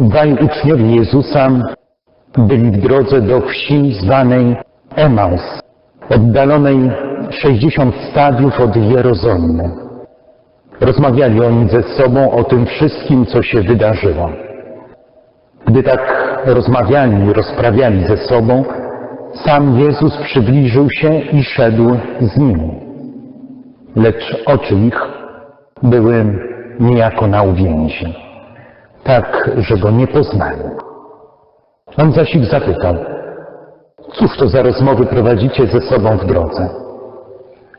Dwaj uczniowie Jezusa byli w drodze do wsi zwanej Emaus, oddalonej 60 stadiów od Jerozolimy. Rozmawiali oni ze sobą o tym wszystkim, co się wydarzyło. Gdy tak rozmawiali i rozprawiali ze sobą, sam Jezus przybliżył się i szedł z nimi. Lecz oczy ich były niejako na uwięzi, tak, że go nie poznali. On zaś ich zapytał, cóż to za rozmowy prowadzicie ze sobą w drodze?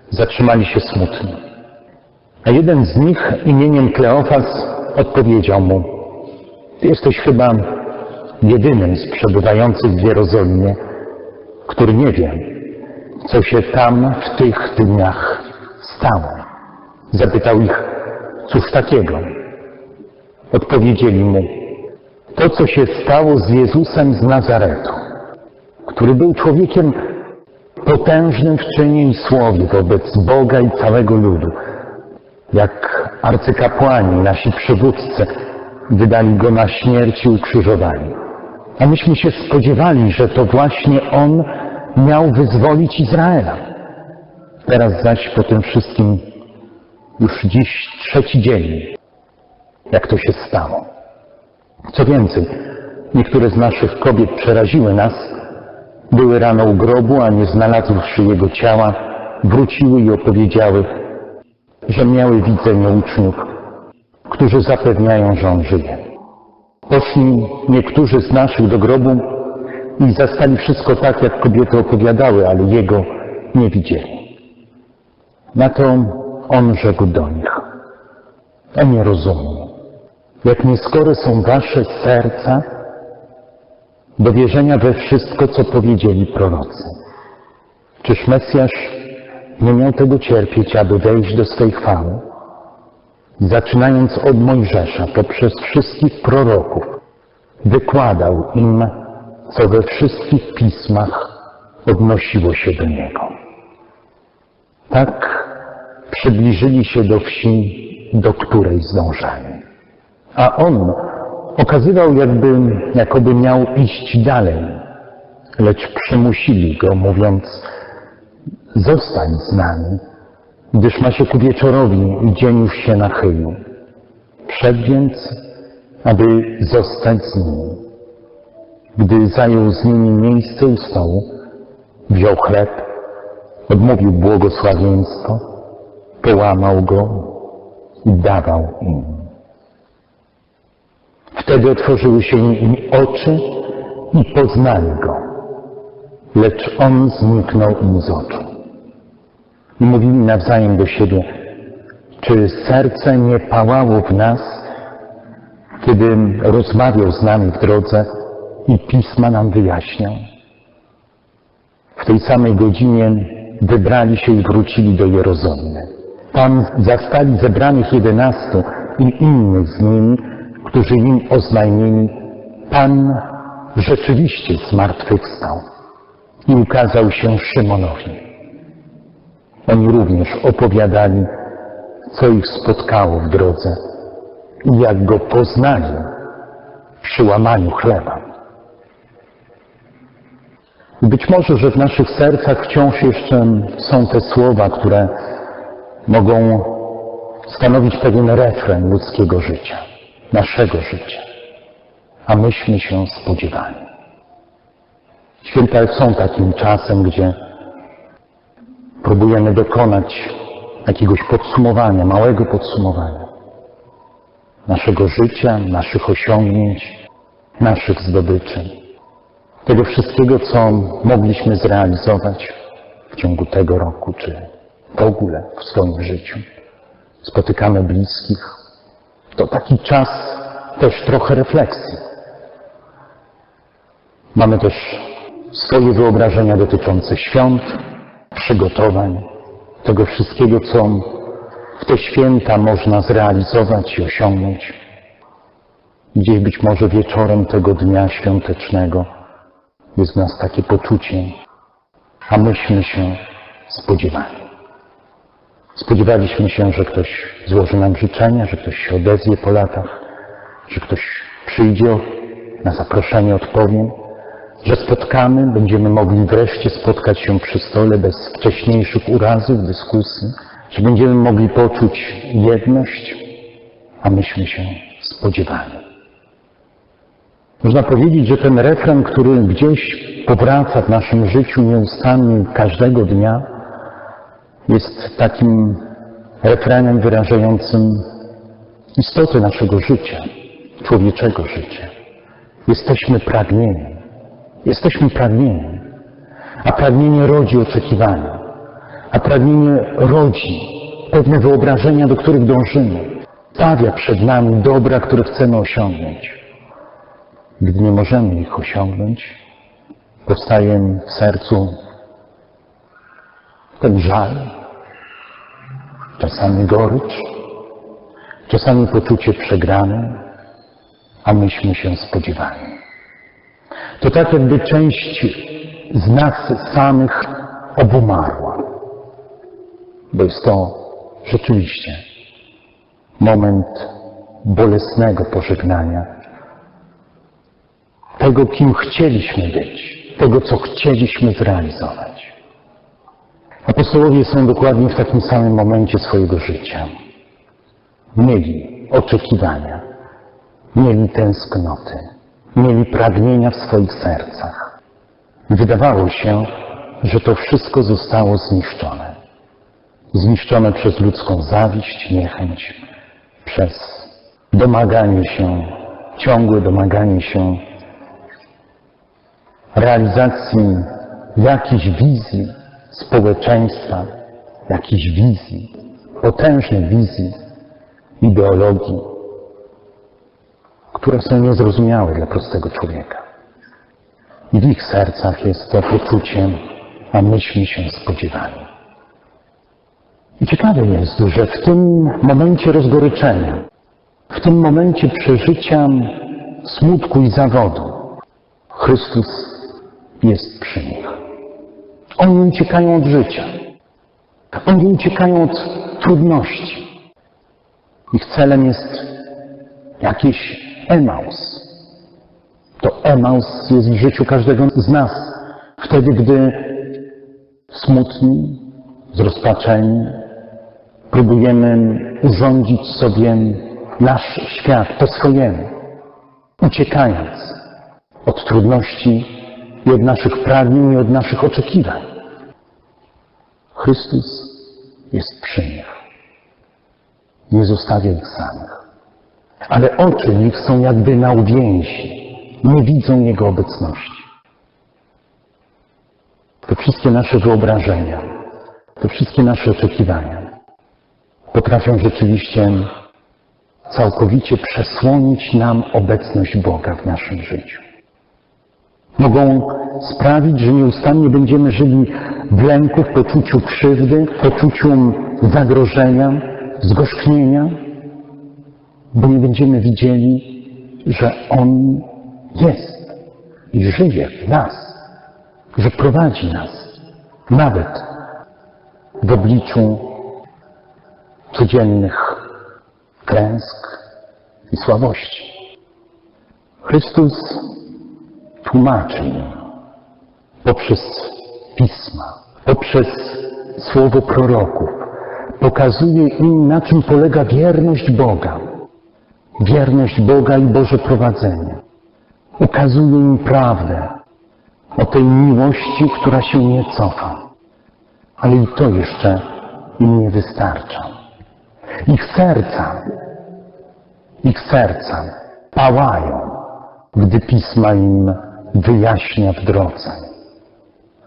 Zatrzymali się smutni. A jeden z nich imieniem Kleofas odpowiedział mu, ty jesteś chyba jedynym z przebywających w Jerozolimie, który nie wie, co się tam w tych dniach stało. Zapytał ich, cóż takiego? Odpowiedzieli mu, to co się stało z Jezusem z Nazaretu, który był człowiekiem potężnym w czynie i słowie wobec Boga i całego ludu. Jak arcykapłani, nasi przywódcy, wydali go na śmierć i ukrzyżowali. A myśmy się spodziewali, że to właśnie on miał wyzwolić Izraela. Teraz zaś po tym wszystkim już dziś trzeci dzień, jak to się stało. Co więcej, niektóre z naszych kobiet przeraziły nas, były rano u grobu, a nie znalazłszy jego ciała, wróciły i opowiedziały, że miały widzenie uczniów, którzy zapewniają, że on żyje. Poszli niektórzy z naszych do grobu i zastali wszystko tak, jak kobiety opowiadały, ale jego nie widzieli. Na to on rzekł do nich, ja nie rozumiem, jak nieskore są wasze serca do wierzenia we wszystko, co powiedzieli prorocy. Czyż Mesjasz nie miał tego cierpieć, aby wejść do swej chwały? Zaczynając od Mojżesza, poprzez wszystkich proroków, wykładał im, co we wszystkich pismach odnosiło się do Niego. Tak przybliżyli się do wsi, do której zdążali. A On okazywał, jakby, jakoby miał iść dalej, lecz przymusili Go, mówiąc, zostań z nami, gdyż ma się ku wieczorowi i dzień już się nachylił. Wszedł więc, aby zostać z nimi. Gdy zajął z nimi miejsce u stołu, wziął chleb, odmówił błogosławieństwo, połamał go i dawał im. Wtedy otworzyły się im oczy i poznali go, lecz on zniknął im z oczu. I mówili nawzajem do siebie, czy serce nie pałało w nas, kiedy rozmawiał z nami w drodze i pisma nam wyjaśniał. W tej samej godzinie wybrali się i wrócili do Jerozolimy. Tam zastali zebranych jedenastu i innych z nimi, którzy im oznajmili, Pan rzeczywiście zmartwychwstał i ukazał się Szymonowi. Oni również opowiadali, co ich spotkało w drodze i jak go poznali przy łamaniu chleba. Być może, że w naszych sercach wciąż jeszcze są te słowa, które mogą stanowić pewien refren ludzkiego życia, naszego życia, a myśmy się spodziewali. Święta są takim czasem, gdzie próbujemy dokonać jakiegoś podsumowania, małego podsumowania naszego życia, naszych osiągnięć, naszych zdobyczy, tego wszystkiego, co mogliśmy zrealizować w ciągu tego roku, czy w ogóle w swoim życiu. Spotykamy bliskich. To taki czas też trochę refleksji. Mamy też swoje wyobrażenia dotyczące świąt, przygotowań, tego wszystkiego, co w te święta można zrealizować i osiągnąć. Gdzieś być może wieczorem tego dnia świątecznego jest w nas takie poczucie, a myśmy się spodziewali. Spodziewaliśmy się, że ktoś złoży nam życzenia, że ktoś się odezwie po latach, że ktoś przyjdzie na zaproszenie odpowiem, że spotkamy, będziemy mogli wreszcie spotkać się przy stole bez wcześniejszych urazów, dyskusji, że będziemy mogli poczuć jedność, a myśmy się spodziewali. Można powiedzieć, że ten refren, który gdzieś powraca w naszym życiu nieustannie każdego dnia, jest takim refrenem wyrażającym istotę naszego życia, człowieczego życia. Jesteśmy pragnieni. Jesteśmy pragnieni. A pragnienie rodzi oczekiwania. A pragnienie rodzi pewne wyobrażenia, do których dążymy. Stawia przed nami dobra, które chcemy osiągnąć. Gdy nie możemy ich osiągnąć, powstaje w sercu ten żal, czasami gorycz, czasami poczucie przegrane, a myśmy się spodziewali. To tak jakby część z nas samych obumarła, bo jest to rzeczywiście moment bolesnego pożegnania tego, kim chcieliśmy być, tego, co chcieliśmy zrealizować. Apostołowie są dokładnie w takim samym momencie swojego życia. Mieli oczekiwania, mieli tęsknoty, mieli pragnienia w swoich sercach. Wydawało się, że to wszystko zostało zniszczone. Zniszczone przez ludzką zawiść, niechęć, przez domaganie się, ciągłe domaganie się realizacji jakiejś wizji społeczeństwa, jakiejś wizji, potężnej wizji, ideologii, które są niezrozumiałe dla prostego człowieka. I w ich sercach jest to poczucie, a myśmy się spodziewali. I ciekawe jest, że w tym momencie rozgoryczenia, w tym momencie przeżycia smutku i zawodu, Chrystus jest przy nich. Oni uciekają od życia. Oni uciekają od trudności. Ich celem jest jakiś Emaus. To Emaus jest w życiu każdego z nas. Wtedy, gdy smutni, zrozpaczeni, próbujemy urządzić sobie nasz świat po swojemu, uciekając od trudności i od naszych pragnień i od naszych oczekiwań. Chrystus jest przy nich. Nie zostawia ich samych. Ale oczy ich są jakby na uwięzi. Nie widzą Jego obecności. Te wszystkie nasze wyobrażenia, te wszystkie nasze oczekiwania potrafią rzeczywiście całkowicie przesłonić nam obecność Boga w naszym życiu. Mogą sprawić, że nieustannie będziemy żyli w lęku, w poczuciu krzywdy, w poczuciu zagrożenia, zgorzknienia, bo nie będziemy widzieli, że On jest i żyje w nas, że prowadzi nas, nawet w obliczu codziennych klęsk i słabości. Chrystus tłumaczy im poprzez pisma, poprzez słowo proroków, pokazuje im, na czym polega wierność Boga. Wierność Boga i Boże prowadzenie. Ukazuje im prawdę o tej miłości, która się nie cofa. Ale i to jeszcze im nie wystarcza. Ich serca, ich serca pałają, gdy pisma im wyjaśnia w drodze.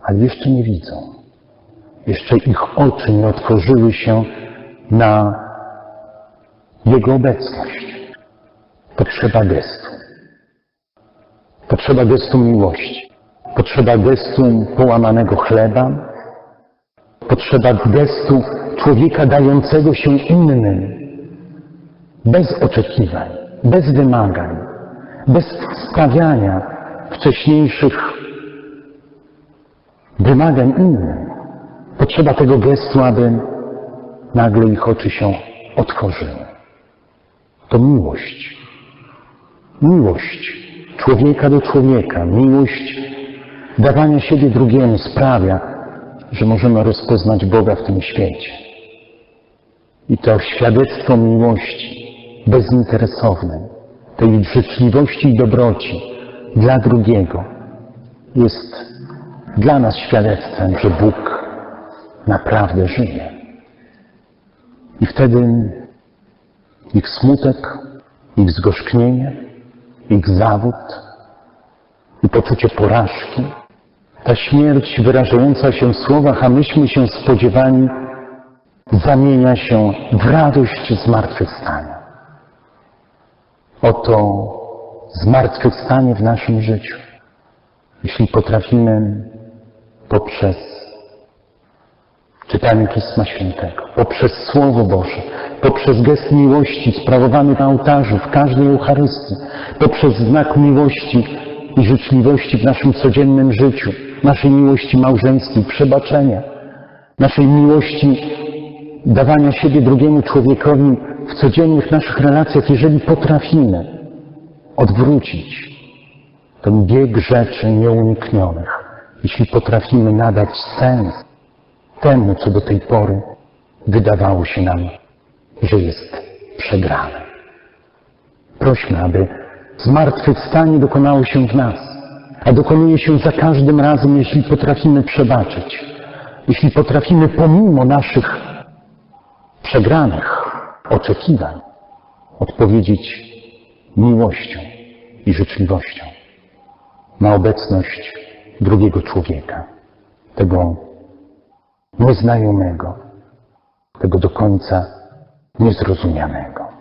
Ale jeszcze nie widzą. Jeszcze ich oczy nie otworzyły się na Jego obecność. Potrzeba gestu. Potrzeba gestu miłości. Potrzeba gestu połamanego chleba. Potrzeba gestu człowieka dającego się innym. Bez oczekiwań, bez wymagań, bez stawiania wcześniejszych wymagań innym. Potrzeba tego gestu, aby nagle ich oczy się otworzyły. To miłość. Miłość człowieka do człowieka, miłość dawania siebie drugiemu sprawia, że możemy rozpoznać Boga w tym świecie. I to świadectwo miłości bezinteresownej, tej życzliwości i dobroci dla drugiego jest dla nas świadectwem, że Bóg naprawdę żyje. I wtedy ich smutek, ich zgorzknienie, ich zawód i poczucie porażki, ta śmierć wyrażająca się w słowach, a myśmy się spodziewani, zamienia się w radość zmartwychwstania. Oto zmartwychwstanie w naszym życiu. Jeśli potrafimy poprzez czytanie Pisma Świętego, poprzez Słowo Boże, poprzez gest miłości sprawowany na ołtarzu, w każdej Eucharystii, poprzez znak miłości i życzliwości w naszym codziennym życiu, naszej miłości małżeńskiej, przebaczenia, naszej miłości dawania siebie drugiemu człowiekowi w codziennych naszych relacjach, jeżeli potrafimy odwrócić ten bieg rzeczy nieuniknionych, jeśli potrafimy nadać sens temu, co do tej pory wydawało się nam, że jest przegrane. Prośmy, aby zmartwychwstanie dokonało się w nas, a dokonuje się za każdym razem, jeśli potrafimy przebaczyć, jeśli potrafimy pomimo naszych przegranych oczekiwań odpowiedzieć miłością i życzliwością na obecność drugiego człowieka, tego nieznajomego, tego do końca niezrozumianego.